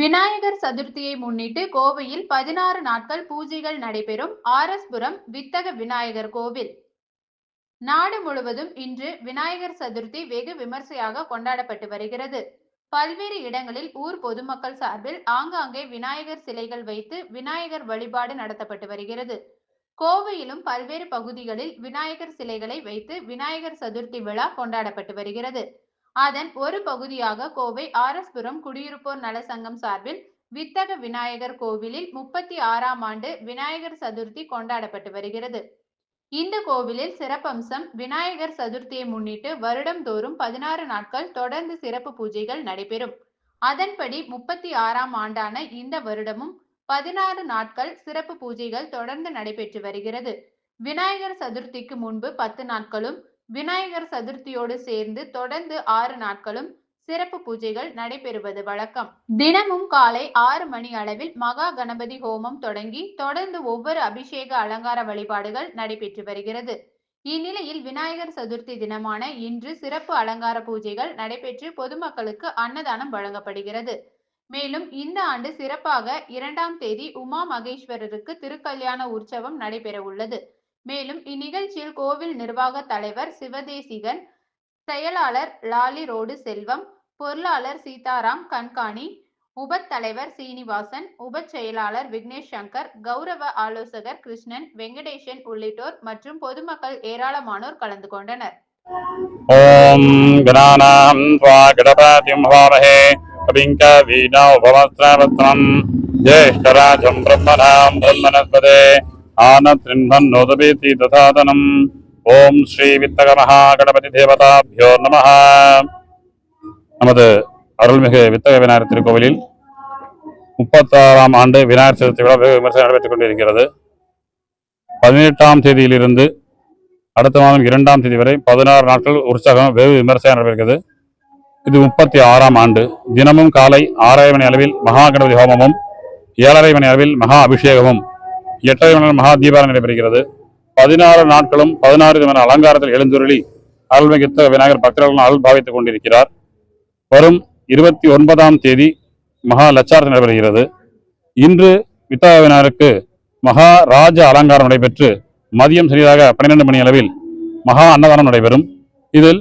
விநாயகர் சதுர்த்தியை முன்னிட்டு கோவையில் பதினாறு நாட்கள் பூஜைகள் நடைபெறும் ஆர் எஸ் புரம் வித்தக விநாயகர் கோவில். நாடு முழுவதும் இன்று விநாயகர் சதுர்த்தி வெகு விமர்சையாக கொண்டாடப்பட்டு வருகிறது. பல்வேறு இடங்களில் ஊர் பொதுமக்கள் சார்பில் ஆங்காங்கே விநாயகர் சிலைகள் வைத்து விநாயகர் வழிபாடு நடத்தப்பட்டு வருகிறது. கோவையிலும் பல்வேறு பகுதிகளில் விநாயகர் சிலைகளை வைத்து விநாயகர் சதுர்த்தி விழா கொண்டாடப்பட்டு வருகிறது. அதன் ஒரு பகுதியாக கோவை ஆரஸ்புரம் குடியிருப்போர் நல சங்கம் சார்பில் வித்தக விநாயகர் கோவிலில் முப்பத்தி ஆறாம் ஆண்டு விநாயகர் சதுர்த்தி கொண்டாடப்பட்டு வருகிறது. இந்த கோவிலில் சிறப்பம்சம் விநாயகர் சதுர்த்தியை முன்னிட்டு வருடம்தோறும் பதினாறு நாட்கள் தொடர்ந்து சிறப்பு பூஜைகள் நடைபெறும். அதன்படி முப்பத்தி ஆறாம் ஆண்டான இந்த வருடமும் பதினாறு நாட்கள் சிறப்பு பூஜைகள் தொடர்ந்து நடைபெற்று வருகிறது. விநாயகர் சதுர்த்திக்கு முன்பு பத்து நாட்களும் விநாயகர் சதுர்த்தியோடு சேர்ந்து தொடர்ந்து ஆறு நாட்களும் சிறப்பு பூஜைகள் நடைபெறுவது வழக்கம். தினமும் காலை ஆறு மணி அளவில் மகா கணபதி ஹோமம் தொடங்கி தொடர்ந்து ஒவ்வொரு அபிஷேக அலங்கார வழிபாடுகள் நடைபெற்று வருகிறது. இந்நிலையில் விநாயகர் சதுர்த்தி தினமான இன்று சிறப்பு அலங்கார பூஜைகள் நடைபெற்று பொதுமக்களுக்கு அன்னதானம் வழங்கப்படுகிறது. மேலும் இந்த ஆண்டு சிறப்பாக இரண்டாம் தேதி உமா மகேஸ்வரருக்கு திருக்கல்யாண உற்சவம் நடைபெற உள்ளது மேலும் இந்நிகழ்ச்சியில் கோவில் நிர்வாக தலைவர் சிவதேசிகன் செயலாளர் லாலி ரோடு செல்வம் பொருளாளர் சீதாராம் கண்காணி உபத் தலைவர் சீனிவாசன் உபச் செயலாளர் விக்னேஷ் சங்கர் கௌரவ ஆலோசகர் கிருஷ்ணன் வெங்கடேசன் உள்ளிட்டோர் மற்றும் பொதுமக்கள் ஏராளமானோர் கலந்து கொண்டனர். ஓம் பிரம்மனாம் பிரம்மணஸ்பதே आनतृह्णन्नोदवेति दधातनम् ॐ ஸ்ரீவித்தகமகாகணபதி தேவதாபியோ நம நமது அருள்மிகு வித்தக விநாயகர் திருக்கோவிலில் முப்பத்தாறாம் ஆண்டு விநாயகர் சதுர்த்தி விழா வெகு விமர்சனம் நடைபெற்றுக் கொண்டிருக்கிறது பதினெட்டாம் தேதியிலிருந்து அடுத்த மாதம் இரண்டாம் தேதி வரை பதினாறு நாட்கள் உற்சாகம் வெகு விமர்சையாக நடைபெறுகிறது இது முப்பத்தி ஆறாம் ஆண்டு தினமும் காலை ஆறரை மணி அளவில் மகா கணபதி ஹோமமும் ஏழரை மணி அளவில் மகா அபிஷேகமும் எட்டரை மணி மகா தீபாரம் நடைபெறுகிறது. பதினாறு நாட்களும் பதினாறு விதமான அலங்காரத்தில் எழுந்துருளி அருள்மிகுத்த விநாயகர் பக்தர்கள் அருள் பாவித்துக் கொண்டிருக்கிறார். வரும் இருபத்தி ஒன்பதாம் தேதி மகா லட்சாரத்தை நடைபெறுகிறது. இன்று வித்தக மகா ராஜ அலங்காரம் நடைபெற்று மதியம் சரியாக பன்னிரெண்டு மணி அளவில் மகா அன்னதானம் நடைபெறும். இதில்